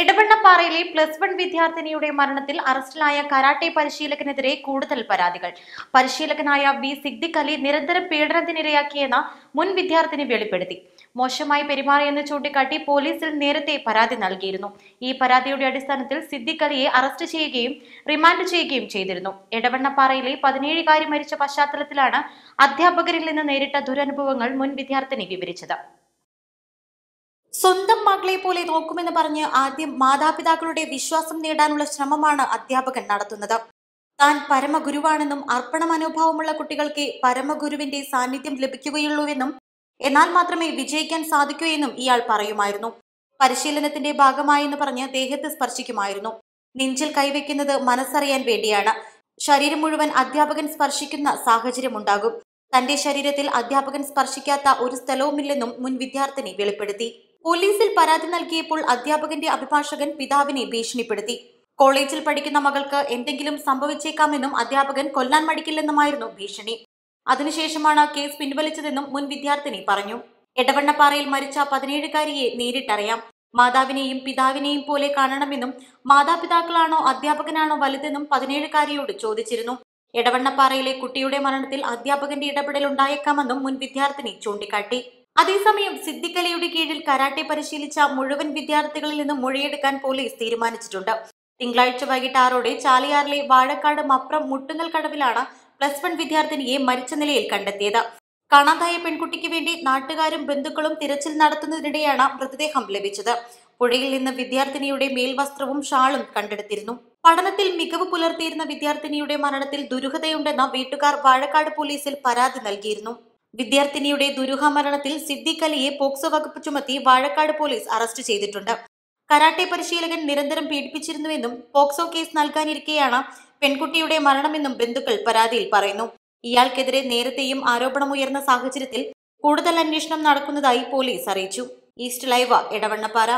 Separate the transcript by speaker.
Speaker 1: ഇടവണ്ണപ്പാറയിലെ plus one വിദ്യാർത്ഥിനിയുടെ മരണത്തിൽ അറസ്റ്റിലായ karate പരിശീലകനെതിരെ കൂടുതൽ പരാതികൾ. പരിശീലകനായ വി സിദ്ദിഖ് അലി നിരന്തരം പീഡനത്തിനിരയാക്കിയെന്ന മുൻ വിദ്യാർത്ഥിനി വെളിപ്പെടുത്തി. മോശമായി പെരുമാറിയെന്ന് ചൂണ്ടിക്കാട്ടി പോലീസിൽ നേരത്തെ പരാതി നൽകിയിരുന്നു. ഈ പരാതിയുടെ അടിസ്ഥാനത്തിൽ സിദ്ദിഖ് അലിയെ അറസ്റ്റ് ചെയ്യുകയും റിമാൻഡ് ചെയ്യുകയും ചെയ്തിരുന്നു. ഇടവണ്ണപ്പാറയിലെ പതിനേഴുകാരി മരിച്ച പശ്ചാത്തലത്തിലാണ് അധ്യാപകരിൽ നിന്ന് നേരിട്ട ദുരനുഭവങ്ങൾ മുൻ വിദ്യാർത്ഥിനി വിവരിച്ചത്. സ്വന്തം മകളെ പോലെ നോക്കുമെന്ന് പറഞ്ഞ് ആദ്യം മാതാപിതാക്കളുടെ വിശ്വാസം നേടാനുള്ള ശ്രമമാണ് അധ്യാപകൻ നടത്തുന്നത്. താൻ പരമഗുരുവാണെന്നും അർപ്പണ മനോഭാവമുള്ള കുട്ടികൾക്ക് പരമഗുരുവിന്റെ സാന്നിധ്യം ലഭിക്കുകയുള്ളൂവെന്നും എന്നാൽ മാത്രമേ വിജയിക്കാൻ സാധിക്കൂ എന്നും ഇയാൾ പറയുമായിരുന്നു. പരിശീലനത്തിന്റെ ഭാഗമായെന്ന് പറഞ്ഞ് ദേഹത്തെ സ്പർശിക്കുമായിരുന്നു. നെഞ്ചിൽ കൈവയ്ക്കുന്നത് മനസ്സറിയാൻ വേണ്ടിയാണ്. ശരീരം മുഴുവൻ അധ്യാപകൻ സ്പർശിക്കുന്ന സാഹചര്യമുണ്ടാകും. തന്റെ ശരീരത്തിൽ അധ്യാപകൻ സ്പർശിക്കാത്ത ഒരു സ്ഥലവുമില്ലെന്നും മുൻ വിദ്യാർത്ഥിനി വെളിപ്പെടുത്തി. പോലീസിൽ പരാതി നൽകിയപ്പോൾ അധ്യാപകന്റെ അഭിഭാഷകൻ പിതാവിനെ ഭീഷണിപ്പെടുത്തി. കോളേജിൽ പഠിക്കുന്ന മകൾക്ക് എന്തെങ്കിലും സംഭവിച്ചേക്കാമെന്നും അധ്യാപകൻ കൊല്ലാൻ മടിക്കില്ലെന്നുമായിരുന്നു ഭീഷണി. അതിനുശേഷമാണ് കേസ് പിൻവലിച്ചതെന്നും മുൻ വിദ്യാർത്ഥിനി പറഞ്ഞു. എടവണ്ണപ്പാറയിൽ മരിച്ച പതിനേഴുകാരിയെ നേരിട്ടറിയാം. മാതാവിനെയും പിതാവിനെയും പോലെ കാണണമെന്നും മാതാപിതാക്കളാണോ അധ്യാപകനാണോ വലുതെന്നും പതിനേഴുകാരിയോട് ചോദിച്ചിരുന്നു. എടവണ്ണപ്പാറയിലെ കുട്ടിയുടെ മരണത്തിൽ അധ്യാപകന്റെ ഇടപെടൽ ഉണ്ടായേക്കാമെന്നും മുൻ വിദ്യാർത്ഥിനി ചൂണ്ടിക്കാട്ടി. അതേസമയം സിദ്ദിഖലയുടെ കീഴിൽ കരാട്ടെ പരിശീലിച്ച മുഴുവൻ വിദ്യാർത്ഥികളിൽ നിന്നും മൊഴിയെടുക്കാൻ പോലീസ് തീരുമാനിച്ചിട്ടുണ്ട്. തിങ്കളാഴ്ച വൈകിട്ട് ആറോടെ ചാലിയാറിലെ വാഴക്കാട് മപ്രം മുട്ടുങ്ങൽ കടവിലാണ് പ്ലസ് വൺ വിദ്യാർത്ഥിനിയെ മരിച്ച നിലയിൽ കണ്ടെത്തിയത്. കാണാതായ പെൺകുട്ടിക്ക് വേണ്ടി നാട്ടുകാരും ബന്ധുക്കളും തിരച്ചിൽ നടത്തുന്നതിനിടെയാണ് മൃതദേഹം ലഭിച്ചത്. പുഴയിൽ നിന്ന് വിദ്യാർത്ഥിനിയുടെ മേൽവസ്ത്രവും ഷാളും കണ്ടെടുത്തിരുന്നു. പഠനത്തിൽ മികവ് പുലർത്തിയിരുന്ന വിദ്യാർത്ഥിനിയുടെ മരണത്തിൽ ദുരൂഹതയുണ്ടെന്ന വീട്ടുകാർ വാഴക്കാട് പോലീസിൽ പരാതി നൽകിയിരുന്നു. വിദ്യാർത്ഥിനിയുടെ ദുരൂഹ മരണത്തിൽ സിദ്ദിഖ് പോക്സോ വകുപ്പ് ചുമത്തി വാഴക്കാട് പോലീസ് അറസ്റ്റ് ചെയ്തിട്ടുണ്ട്. കരാട്ടെ പരിശീലകൻ നിരന്തരം പീഡിപ്പിച്ചിരുന്നുവെന്നും പോക്സോ കേസ് നൽകാനിരിക്കെയാണ് പെൺകുട്ടിയുടെ മരണമെന്നും ബന്ധുക്കൾ പരാതിയിൽ പറയുന്നു. ഇയാൾക്കെതിരെ നേരത്തെയും ആരോപണമുയർന്ന സാഹചര്യത്തിൽ കൂടുതൽ അന്വേഷണം നടക്കുന്നതായി പോലീസ് അറിയിച്ചു. East live Edavannappara.